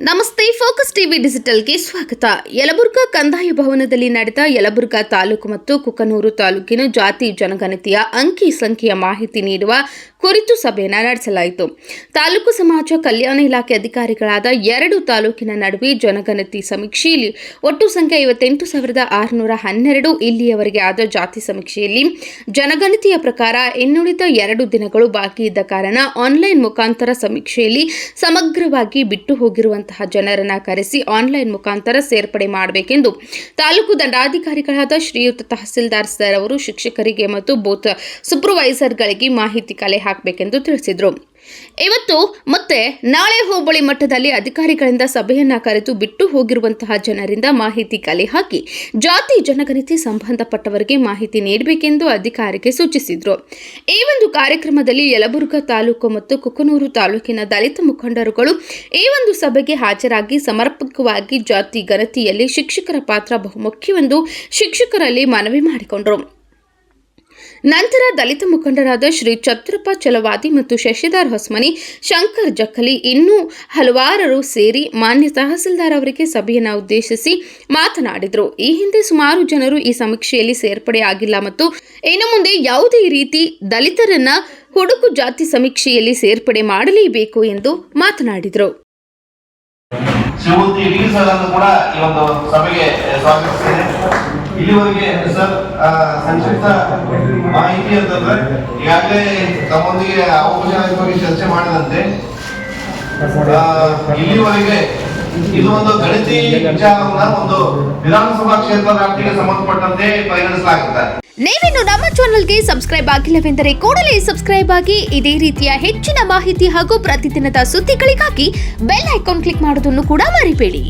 Namun. Focus TV ಡಿಜಿಟಲ್ಗೆ ಸ್ವಾಗತ. ಯಲಬುರ್ಗಾ ಕಂದಾಯ ಭವನದಲ್ಲಿ ನಡೆದ ಯಲಬುರ್ಗಾ ತಾಲೂಕು ಮತ್ತು ಕುಕನೂರು ತಾಲೂಕಿನ ಜಾತಿ ಜನಗಣತಿಯ ಅಂಕಿ ಸಂಖ್ಯೆಯ ಮಾಹಿತಿ ನೀಡುವ ಕುರಿತು ಸಭೆಯನ್ನು ನಡೆಸಲಾಯಿತು. ತಾಲೂಕು ಸಮಾಜ ಕಲ್ಯಾಣ ಇಲಾಖೆ ಅಧಿಕಾರಿಗಳಾದ ಎರಡು ತಾಲೂಕಿನ ನಡುವೆ ಜನಗಣತಿ ಸಮೀಕ್ಷೆಯಲ್ಲಿ ಒಟ್ಟು ಸಂಖ್ಯೆ ಐವತ್ತೆಂಟು ಸಾವಿರದ ಆರುನೂರ ಹನ್ನೆರಡು ಇಲ್ಲಿಯವರೆಗೆ ಆದ ಜಾತಿ ಸಮೀಕ್ಷೆಯಲ್ಲಿ ಜನಗಣತಿಯ ಪ್ರಕಾರ ಇನ್ನುಳಿದ ಎರಡು ದಿನಗಳು ಬಾಕಿ ಇದ್ದ ಕಾರಣ ಆನ್ಲೈನ್ ಮುಖಾಂತರ ಸಮೀಕ್ಷೆಯಲ್ಲಿ ಸಮಗ್ರವಾಗಿ ಬಿಟ್ಟು ಹೋಗಿರುವಂತಹ ಜನರನ್ನ ಕರೆಸಿ ಆನ್ಲೈನ್ ಮುಖಾಂತರ ಸೇರ್ಪಡೆ ಮಾಡಬೇಕೆಂದು ತಾಲೂಕು ದಂಡಾಧಿಕಾರಿಗಳಾದ ಶ್ರೀಯುತ ತಹಸೀಲ್ದಾರ್ ಸರ್ ಅವರು ಶಿಕ್ಷಕರಿಗೆ ಮತ್ತು ಬೂತ್ ಸೂಪರ್ವೈಸರ್ಗಳಿಗೆ ಮಾಹಿತಿ ಕಲೆ ಹಾಕಬೇಕೆಂದು ತಿಳಿಸಿದರು. ಇವತ್ತು ಮತ್ತೆ ನಾಳೆ ಹೋಬಳಿ ಮಟ್ಟದಲ್ಲಿ ಅಧಿಕಾರಿಗಳಿಂದ ಸಭೆಯನ್ನ ಕರೆದು ಬಿಟ್ಟು ಹೋಗಿರುವಂತಹ ಜನರಿಂದ ಮಾಹಿತಿ ಕಲೆ ಹಾಕಿ ಜಾತಿ ಜನಗಣತಿ ಸಂಬಂಧಪಟ್ಟವರಿಗೆ ಮಾಹಿತಿ ನೀಡಬೇಕೆಂದು ಅಧಿಕಾರಿಗೆ ಸೂಚಿಸಿದರು. ಈ ಒಂದು ಕಾರ್ಯಕ್ರಮದಲ್ಲಿ ಯಲಬುರ್ಗಾ ತಾಲೂಕು ಮತ್ತು ಕುಕನೂರು ತಾಲೂಕಿನ ದಲಿತ ಮುಖಂಡರುಗಳು ಈ ಒಂದು ಸಭೆಗೆ ಹಾಜರಾಗಿ ಸಮರ್ಪಕವಾಗಿ ಜಾತಿ ಗಣತಿಯಲ್ಲಿ ಶಿಕ್ಷಕರ ಪಾತ್ರ ಬಹುಮುಖ್ಯವೆಂದು ಶಿಕ್ಷಕರಲ್ಲಿ ಮನವಿ ಮಾಡಿಕೊಂಡರು. ನಂತರ ದಲಿತ ಮುಖಂಡರಾದ ಶ್ರೀ ಛತ್ರಪ್ಪ ಚಲವಾದಿ ಮತ್ತು ಶಶಿಧರ್ ಹೊಸ್ಮನಿ, ಶಂಕರ್ ಜಕ್ಕಲಿ ಇನ್ನೂ ಹಲವಾರರು ಸೇರಿ ಮಾನ್ಯ ತಹಸೀಲ್ದಾರ್ ಅವರಿಗೆ ಸಭೆಯನ್ನು ಉದ್ದೇಶಿಸಿ ಮಾತನಾಡಿದರು. ಈ ಹಿಂದೆ ಸುಮಾರು ಜನರು ಈ ಸಮೀಕ್ಷೆಯಲ್ಲಿ ಸೇರ್ಪಡೆ ಆಗಿಲ್ಲ ಮತ್ತು ಇನ್ನು ಮುಂದೆ ಯಾವುದೇ ರೀತಿ ದಲಿತರನ್ನ ಹುಡುಕು ಜಾತಿ ಸಮೀಕ್ಷೆಯಲ್ಲಿ ಸೇರ್ಪಡೆ ಮಾಡಲೇಬೇಕು ಎಂದು ಮಾತನಾಡಿದರು. ಕೂಡ ಈ ಒಂದು ಸಭೆಗೆ ಇಲ್ಲಿವರೆಗೆ ಸರ್ ಸಂಕ್ಷಿಪ್ತ ಮಾಹಿತಿ ಅಂತಂದ್ರೆ, ಈಗಾಗಲೇ ತಮ್ಮೊಂದಿಗೆ ಔಪಚಾರಿಕವಾಗಿ ಚರ್ಚೆ ಮಾಡದಂತೆ ಇಲ್ಲಿವರೆಗೆ ಇದು ಒಂದು ಗಣತಿ ವಿಚಾರವನ್ನ ಒಂದು ವಿಧಾನಸಭಾ ಕ್ಷೇತ್ರ ವ್ಯಾಪ್ತಿಗೆ ಸಂಬಂಧಪಟ್ಟಂತೆ ಪರಿಗಣಿಸಲಾಗುತ್ತೆ. ನೀವಿನ್ನು ನಮ್ಮ ಚಾನೆಲ್ಗೆ ಸಬ್ಸ್ಕ್ರೈಬ್ ಆಗಿಲ್ಲವೆಂದರೆ ಕೂಡಲೇ ಸಬ್ಸ್ಕ್ರೈಬ್ ಆಗಿ, ಇದೇ ರೀತಿಯ ಹೆಚ್ಚಿನ ಮಾಹಿತಿ ಹಾಗೂ ಪ್ರತಿದಿನದ ಸುದ್ದಿಗಳಿಗಾಗಿ ಬೆಲ್ ಐಕಾನ್ ಕ್ಲಿಕ್ ಮಾಡೋದನ್ನು ಕೂಡ ಮರಿಬೇಡಿ.